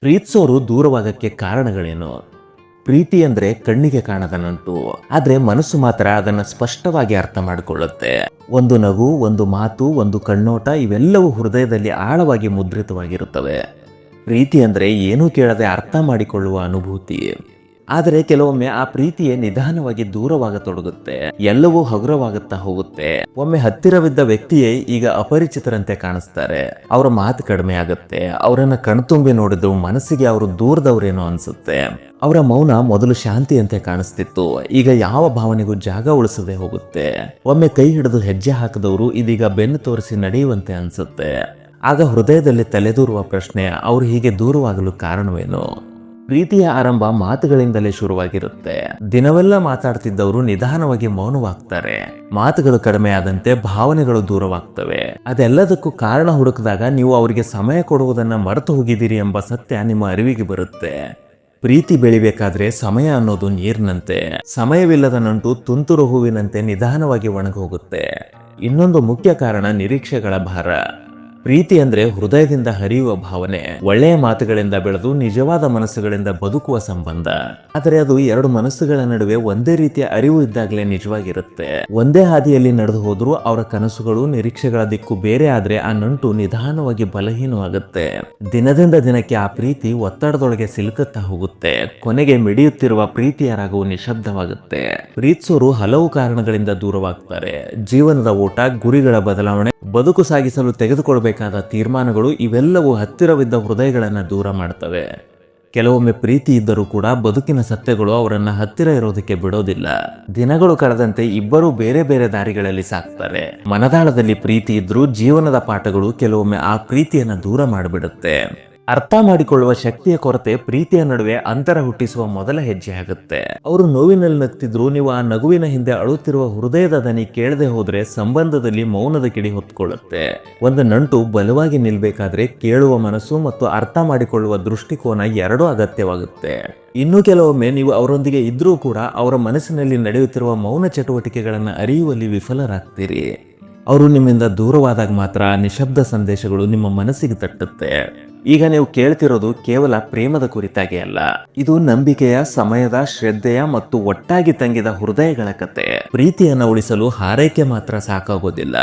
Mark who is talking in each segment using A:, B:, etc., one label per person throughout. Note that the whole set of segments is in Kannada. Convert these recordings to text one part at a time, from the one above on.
A: ಪ್ರೀತಿಸೋರು ದೂರವಾಗಕ್ಕೆ ಕಾರಣಗಳೇನು? ಪ್ರೀತಿ ಅಂದ್ರೆ ಕಣ್ಣಿಗೆ ಕಾಣದ ನಂಟು ಆದ್ರೆ ಮನಸ್ಸು ಮಾತ್ರ ಅದನ್ನ ಸ್ಪಷ್ಟವಾಗಿ ಅರ್ಥ ಮಾಡಿಕೊಳ್ಳುತ್ತೆ. ಒಂದು ನಗು, ಒಂದು ಮಾತು, ಒಂದು ಕಣ್ಣೋಟ ಇವೆಲ್ಲವೂ ಹೃದಯದಲ್ಲಿ ಆಳವಾಗಿ ಮುದ್ರಿತವಾಗಿರುತ್ತವೆ. ಪ್ರೀತಿ ಅಂದ್ರೆ ಏನೂ ಕೇಳದೆ ಅರ್ಥ ಮಾಡಿಕೊಳ್ಳುವ ಅನುಭೂತಿ. ಆದರೆ ಕೆಲವೊಮ್ಮೆ ಆ ಪ್ರೀತಿಯೇ ನಿಧಾನವಾಗಿ ದೂರವಾಗತೊಡಗುತ್ತೆ, ಎಲ್ಲವೂ ಹಗುರವಾಗುತ್ತಾ ಹೋಗುತ್ತೆ. ಒಮ್ಮೆ ಹತ್ತಿರವಿದ್ದ ವ್ಯಕ್ತಿಯೇ ಈಗ ಅಪರಿಚಿತರಂತೆ ಕಾಣಿಸ್ತಾರೆ. ಅವರ ಮಾತು ಕಡಿಮೆ ಆಗುತ್ತೆ, ಅವರನ್ನ ಕಣ್ತುಂಬಿ ನೋಡಿದ್ರು ಮನಸ್ಸಿಗೆ ಅವರು ದೂರದವರೇನೋ ಅನ್ಸುತ್ತೆ. ಅವರ ಮೌನ ಮೊದಲು ಶಾಂತಿಯಂತೆ ಕಾಣಿಸ್ತಿತ್ತು, ಈಗ ಯಾವ ಭಾವನೆಗೂ ಜಾಗ ಉಳಿಸದೆ ಹೋಗುತ್ತೆ. ಒಮ್ಮೆ ಕೈ ಹಿಡಿದು ಹೆಜ್ಜೆ ಹಾಕದವರು ಇದೀಗ ಬೆನ್ನು ತೋರಿಸಿ ನಡೆಯುವಂತೆ ಅನ್ಸುತ್ತೆ. ಆಗ ಹೃದಯದಲ್ಲಿ ತಲೆದೂರುವ ಪ್ರಶ್ನೆ, ಅವರು ಹೀಗೆ ದೂರವಾಗಲು ಕಾರಣವೇನು? ಪ್ರೀತಿಯ ಆರಂಭ ಮಾತುಗಳಿಂದಲೇ ಶುರುವಾಗಿರುತ್ತೆ. ದಿನವೆಲ್ಲ ಮಾತಾಡ್ತಿದ್ದವರು ನಿಧಾನವಾಗಿ ಮೌನವಾಗ್ತಾರೆ. ಮಾತುಗಳು ಕಡಿಮೆ ಆದಂತೆ ಭಾವನೆಗಳು ದೂರವಾಗ್ತವೆ. ಅದೆಲ್ಲದಕ್ಕೂ ಕಾರಣ ಹುಡುಕಿದಾಗ ನೀವು ಅವರಿಗೆ ಸಮಯ ಕೊಡುವುದನ್ನ ಮರೆತು ಹೋಗಿದ್ದೀರಿ ಎಂಬ ಸತ್ಯ ನಿಮ್ಮ ಅರಿವಿಗೆ ಬರುತ್ತೆ. ಪ್ರೀತಿ ಬೆಳಿಬೇಕಾದ್ರೆ ಸಮಯ ಅನ್ನೋದು ನೀರಿನಂತೆ. ಸಮಯವಿಲ್ಲದ ನಂಟು ತುಂತುರು ಹೂವಿನಂತೆ ನಿಧಾನವಾಗಿ ಒಣಗೋಗುತ್ತೆ. ಇನ್ನೊಂದು ಮುಖ್ಯ ಕಾರಣ ನಿರೀಕ್ಷೆಗಳ ಭಾರ. ಪ್ರೀತಿ ಅಂದ್ರೆ ಹೃದಯದಿಂದ ಹರಿಯುವ ಭಾವನೆ, ಒಳ್ಳೆಯ ಮಾತುಗಳಿಂದ ಬೆಳೆದು ನಿಜವಾದ ಮನಸ್ಸುಗಳಿಂದ ಬದುಕುವ ಸಂಬಂಧ. ಆದರೆ ಅದು ಎರಡು ಮನಸ್ಸುಗಳ ನಡುವೆ ಒಂದೇ ರೀತಿಯ ಅರಿವು ಇದ್ದಾಗಲೇ ನಿಜವಾಗಿರುತ್ತೆ. ಒಂದೇ ಹಾದಿಯಲ್ಲಿ ನಡೆದು ಹೋದ್ರೂ ಅವರ ಕನಸುಗಳು ನಿರೀಕ್ಷೆಗಳ ದಿಕ್ಕು ಬೇರೆ ಆದ್ರೆ ಆ ನಂಟು ನಿಧಾನವಾಗಿ ಬಲಹೀನವಾಗುತ್ತೆ. ದಿನದಿಂದ ದಿನಕ್ಕೆ ಆ ಪ್ರೀತಿ ಒತ್ತಡದೊಳಗೆ ಸಿಲುಕುತ್ತಾ ಹೋಗುತ್ತೆ. ಕೊನೆಗೆ ಮಿಡಿಯುತ್ತಿರುವ ಪ್ರೀತಿಯ ರಾಗವು ನಿಶಬ್ದವಾಗುತ್ತೆ ಪ್ರೀತಿಸೋರು ಹಲವು ಕಾರಣಗಳಿಂದ ದೂರವಾಗ್ತಾರೆ. ಜೀವನದ ಓಟ, ಗುರಿಗಳ ಬದಲಾವಣೆ, ಬದುಕು ಸಾಗಿಸಲು ತೆಗೆದುಕೊಳ್ಬೇಕಾದ ತೀರ್ಮಾನಗಳು ಇವೆಲ್ಲವೂ ಹತ್ತಿರವಿದ್ದ ಹೃದಯಗಳನ್ನು ದೂರ ಮಾಡ್ತವೆ. ಕೆಲವೊಮ್ಮೆ ಪ್ರೀತಿ ಇದ್ದರೂ ಕೂಡ ಬದುಕಿನ ಸತ್ಯಗಳು ಅವರನ್ನ ಹತ್ತಿರ ಇರೋದಕ್ಕೆ ಬಿಡೋದಿಲ್ಲ. ದಿನಗಳು ಕಳೆದಂತೆ ಇಬ್ಬರು ಬೇರೆ ಬೇರೆ ದಾರಿಗಳಲ್ಲಿ ಸಾಕ್ತಾರೆ ಮನದಾಳದಲ್ಲಿ ಪ್ರೀತಿ ಇದ್ರೂ ಜೀವನದ ಪಾಠಗಳು ಕೆಲವೊಮ್ಮೆ ಆ ಪ್ರೀತಿಯನ್ನ ದೂರ ಮಾಡಿಬಿಡುತ್ತೆ. ಅರ್ಥ ಮಾಡಿಕೊಳ್ಳುವ ಶಕ್ತಿಯ ಕೊರತೆ ಪ್ರೀತಿಯ ನಡುವೆ ಅಂತರ ಹುಟ್ಟಿಸುವ ಮೊದಲ ಹೆಜ್ಜೆ ಆಗುತ್ತೆ. ಅವರು ನೋವಿನಲ್ಲಿ ನಗ್ತಿದ್ರು, ನೀವು ಆ ನಗುವಿನ ಹಿಂದೆ ಅಳುತ್ತಿರುವ ಹೃದಯದ ದನಿ ಕೇಳದೆ ಹೋದ್ರೆ ಸಂಬಂಧದಲ್ಲಿ ಮೌನದ ಕಿಡಿ ಹೊತ್ಕೊಳ್ಳುತ್ತೆ. ಒಂದು ನಂಟು ಬಲವಾಗಿ ನಿಲ್ಬೇಕಾದ್ರೆ ಕೇಳುವ ಮನಸ್ಸು ಮತ್ತು ಅರ್ಥ ಮಾಡಿಕೊಳ್ಳುವ ದೃಷ್ಟಿಕೋನ ಎರಡೂ ಅಗತ್ಯವಾಗುತ್ತೆ. ಇನ್ನು ಕೆಲವೊಮ್ಮೆ ನೀವು ಅವರೊಂದಿಗೆ ಇದ್ರೂ ಕೂಡ ಅವರ ಮನಸ್ಸಿನಲ್ಲಿ ನಡೆಯುತ್ತಿರುವ ಮೌನ ಚಟುವಟಿಕೆಗಳನ್ನು ಅರಿಯುವಲ್ಲಿ ವಿಫಲರಾಗ್ತೀರಿ. ಅವರು ನಿಮ್ಮಿಂದ ದೂರವಾದಾಗ ಮಾತ್ರ ನಿಶಬ್ದ ಸಂದೇಶಗಳು ನಿಮ್ಮ ಮನಸ್ಸಿಗೆ ತಟ್ಟುತ್ತೆ. ಈಗ ನೀವು ಕೇಳ್ತಿರೋದು ಕೇವಲ ಪ್ರೇಮದ ಕುರಿತಾಗಿ ಅಲ್ಲ. ಇದು ನಂಬಿಕೆಯ, ಸಮಯದ, ಶ್ರದ್ಧೆಯ ಮತ್ತು ಒಟ್ಟಾಗಿ ತಂಗಿದ ಹೃದಯಗಳ ಕತೆ. ಪ್ರೀತಿಯನ್ನು ಉಳಿಸಲು ಹಾರೈಕೆ ಮಾತ್ರ ಸಾಕಾಗೋದಿಲ್ಲ.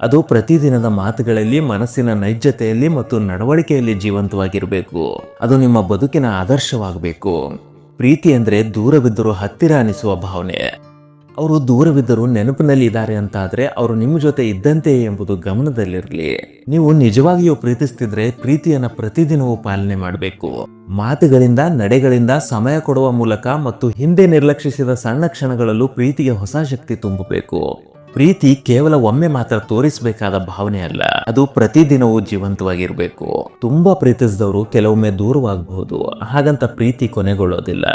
A: ಅದು ಪ್ರತಿದಿನದ ಮಾತುಗಳಲ್ಲಿ, ಮನಸ್ಸಿನ ನೈಜತೆಯಲ್ಲಿ ಮತ್ತು ನಡವಳಿಕೆಯಲ್ಲಿ ಜೀವಂತವಾಗಿರಬೇಕು. ಅದು ನಿಮ್ಮ ಬದುಕಿನ ಆದರ್ಶವಾಗಬೇಕು. ಪ್ರೀತಿ ಅಂದ್ರೆ ದೂರವಿದ್ದರೂ ಹತ್ತಿರ ಅನಿಸುವ ಭಾವನೆ. ಅವರು ದೂರವಿದ್ದರೂ ನೆನಪಿನಲ್ಲಿ ಇದ್ದಾರೆ ಅಂತ ಆದ್ರೆ ಅವರು ನಿಮ್ಮ ಜೊತೆ ಇದ್ದಂತೆ ಎಂಬುದು ಗಮನದಲ್ಲಿರಲಿ. ನೀವು ನಿಜವಾಗಿಯೂ ಪ್ರೀತಿಸ್ತಿದ್ರೆ ಪ್ರೀತಿಯನ್ನ ಪ್ರತಿದಿನವೂ ಪಾಲನೆ ಮಾಡಬೇಕು. ಮಾತುಗಳಿಂದ, ನಡೆಗಳಿಂದ ಸಮಯ ಕೊಡುವ ಮೂಲಕ ಮತ್ತು ಹಿಂದೆ ನಿರ್ಲಕ್ಷಿಸಿದ ಸಣ್ಣ ಕ್ಷಣಗಳಲ್ಲೂ ಪ್ರೀತಿಗೆ ಹೊಸ ಶಕ್ತಿ ತುಂಬಬೇಕು. ಪ್ರೀತಿ ಕೇವಲ ಒಮ್ಮೆ ಮಾತ್ರ ತೋರಿಸಬೇಕಾದ ಭಾವನೆ ಅಲ್ಲ, ಅದು ಪ್ರತಿದಿನವೂ ಜೀವಂತವಾಗಿರಬೇಕು. ತುಂಬಾ ಪ್ರೀತಿಸಿದವರು ಕೆಲವೊಮ್ಮೆ ದೂರವಾಗಬಹುದು, ಹಾಗಂತ ಪ್ರೀತಿ ಕೊನೆಗೊಳ್ಳೋದಿಲ್ಲ.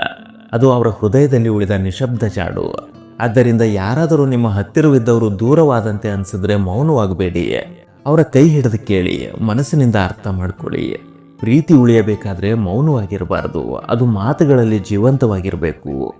A: ಅದು ಅವರ ಹೃದಯದಲ್ಲಿ ಉಳಿದ ನಿಶಬ್ದ ಜಾಡು. ಆದ್ದರಿಂದ ಯಾರಾದರೂ ನಿಮ್ಮ ಹತ್ತಿರವಿದ್ದವರು ದೂರವಾದಂತೆ ಅನ್ಸಿದ್ರೆ ಮೌನವಾಗಬೇಡಿ. ಅವರ ಕೈ ಹಿಡಿದು ಕೇಳಿ, ಮನಸ್ಸಿನಿಂದ ಅರ್ಥ ಮಾಡ್ಕೊಳ್ಳಿ. ಪ್ರೀತಿ ಉಳಿಯಬೇಕಾದ್ರೆ ಮೌನವಾಗಿರಬಾರದು. ಅದು ಮಾತುಗಳಲ್ಲಿ ಜೀವಂತವಾಗಿರಬೇಕು.